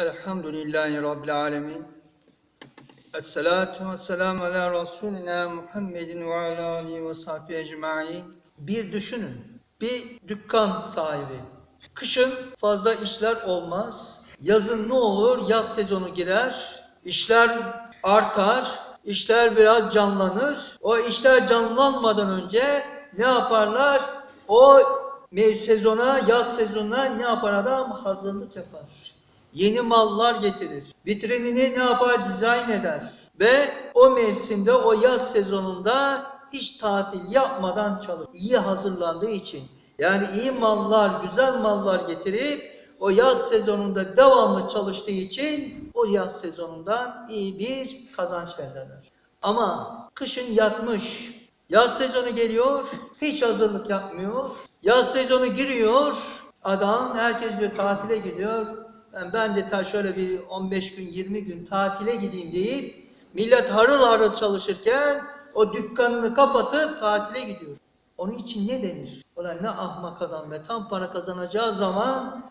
Elhamdülillahi Rabbil alemin. Esselatu vesselamu ala Resulina Muhammedin ve ala alihi ve sahbihi ecma'in. Bir düşünün. Bir dükkan sahibi. Kışın fazla işler olmaz. Yazın ne olur? Yaz sezonu girer. İşler artar. İşler biraz canlanır. O işler canlanmadan önce ne yaparlar? O sezona, yaz sezonuna ne yapar adam? Hazırlık yapar. Yeni mallar getirir. Vitrinini ne yapar? Dizayn eder. Ve o mevsimde, o yaz sezonunda hiç tatil yapmadan çalışır. İyi hazırlandığı için. Yani iyi mallar, güzel mallar getirip o yaz sezonunda devamlı çalıştığı için o yaz sezonundan iyi bir kazanç elde eder. Ama kışın yatmış, yaz sezonu geliyor, hiç hazırlık yapmıyor. Yaz sezonu giriyor, adam herkes diyor tatile gidiyor. Ben, ben de ta şöyle bir 15 gün, 20 gün tatile gideyim deyip millet harıl harıl çalışırken o dükkanını kapatıp tatile gidiyor. Onun için ne denir? Ulan ne ahmak adam ve tam para kazanacağı zaman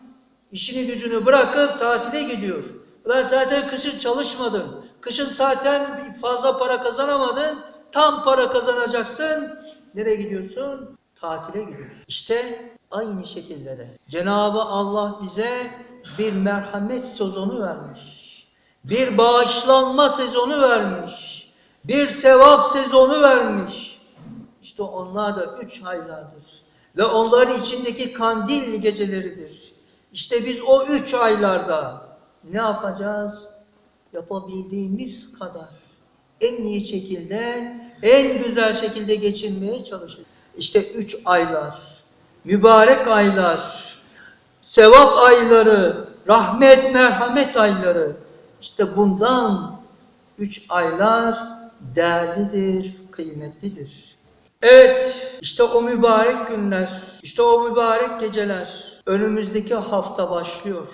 işini gücünü bırakıp tatile gidiyor. Ulan zaten kışın çalışmadın. Kışın zaten fazla para kazanamadın. Tam para kazanacaksın. Nereye gidiyorsun? Tatile gidiyorsun. İşte aynı şekilde de Cenabı Allah bize bir merhamet sezonu vermiş. Bir bağışlanma sezonu vermiş. Bir sevap sezonu vermiş. İşte onlar da üç aylardır. Ve onların içindeki kandil geceleridir. İşte biz o üç aylarda ne yapacağız? Yapabildiğimiz kadar en iyi şekilde, en güzel şekilde geçirmeye çalışacağız. İşte üç aylar, mübarek aylar, sevap ayları, rahmet, merhamet ayları. İşte bundan üç aylar değerlidir, kıymetlidir. Evet, işte o mübarek günler, işte o mübarek geceler önümüzdeki hafta başlıyor.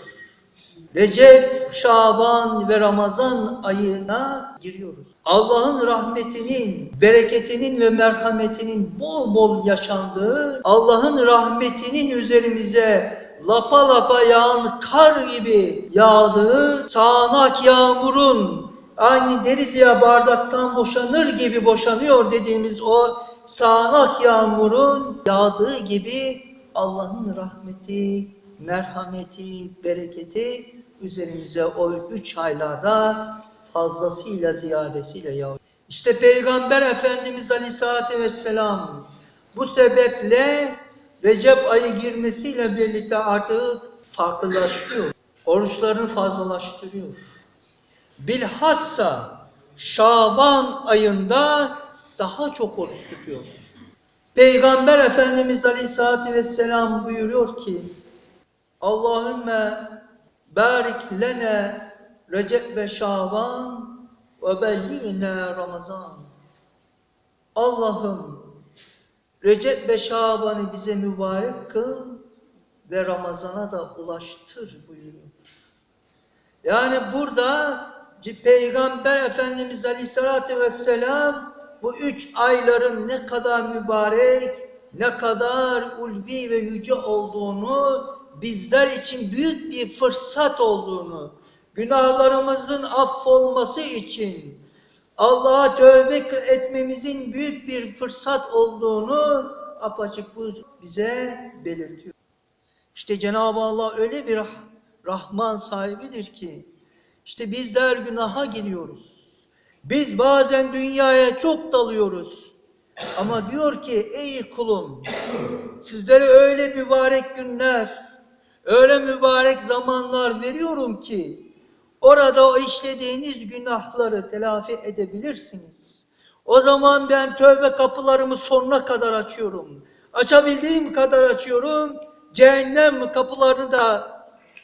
Recep, Şaban ve Ramazan ayına giriyoruz. Allah'ın rahmetinin, bereketinin ve merhametinin bol bol yaşandığı, Allah'ın rahmetinin üzerimize lapa lapa yağan kar gibi yağdığı, sağanak yağmurun aynı deriz ya bardaktan boşanır gibi boşanıyor dediğimiz o sağanak yağmurun yağdığı gibi Allah'ın rahmeti, merhameti, bereketi üzerimize o üç aylarda fazlasıyla ziyadesiyle yağıyor. İşte Peygamber Efendimiz Aleyhisselatü Vesselam bu sebeple Recep ayı girmesiyle birlikte artık farklılaşıyor. Oruçlarını fazlalaştırıyor. Bilhassa Şaban ayında daha çok oruç tutuyor. Peygamber Efendimiz Aleyhisselatü Vesselam buyuruyor ki Allahümme barik lene Recep ve Şaban ve belliğine Ramazan. Allah'ım Recep ve Şaban'ı bize mübarek kıl ve Ramazan'a da ulaştır buyuruyor. Yani burada Peygamber Efendimiz Aleyhisselatü Vesselam bu üç ayların ne kadar mübarek, ne kadar ulvi ve yüce olduğunu, bizler için büyük bir fırsat olduğunu, günahlarımızın affolması için, Allah'a tövbe etmemizin büyük bir fırsat olduğunu apaçık bu bize belirtiyor. İşte Cenab-ı Allah öyle bir rah- Rahman sahibidir ki, işte bizler günaha giriyoruz. Biz bazen dünyaya çok dalıyoruz. Ama diyor ki ey kulum sizlere öyle mübarek günler, öyle mübarek zamanlar veriyorum ki orada o işlediğiniz günahları telafi edebilirsiniz. O zaman ben tövbe kapılarımı sonuna kadar açıyorum. Açabildiğim kadar açıyorum. Cehennem kapılarını da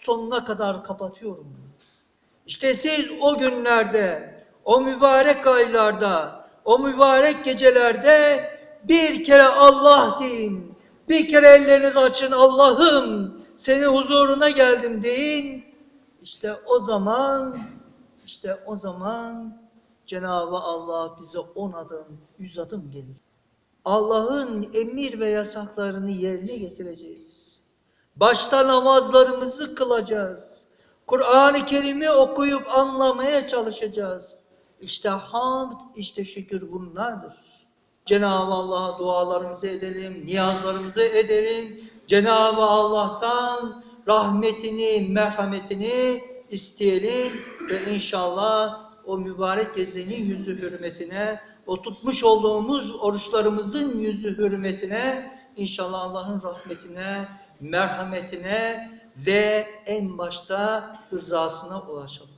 sonuna kadar kapatıyorum. İşte siz o günlerde, o mübarek aylarda, o mübarek gecelerde bir kere Allah deyin. Bir kere ellerinizi açın Allah'ım senin huzuruna geldim deyin. İşte o zaman, işte o zaman Cenab-ı Allah bize on adım, yüz adım gelir. Allah'ın emir ve yasaklarını yerine getireceğiz. Başta namazlarımızı kılacağız. Kur'an-ı Kerim'i okuyup anlamaya çalışacağız. İşte hamd, işte şükür bunlardır. Cenab-ı Allah'a dualarımızı edelim, niyazlarımızı edelim. Cenab-ı Allah'tan rahmetini, merhametini isteyelim ve inşallah o mübarek gecenin yüzü hürmetine, o tutmuş olduğumuz oruçlarımızın yüzü hürmetine, inşallah Allah'ın rahmetine, merhametine ve en başta rızasına ulaşalım.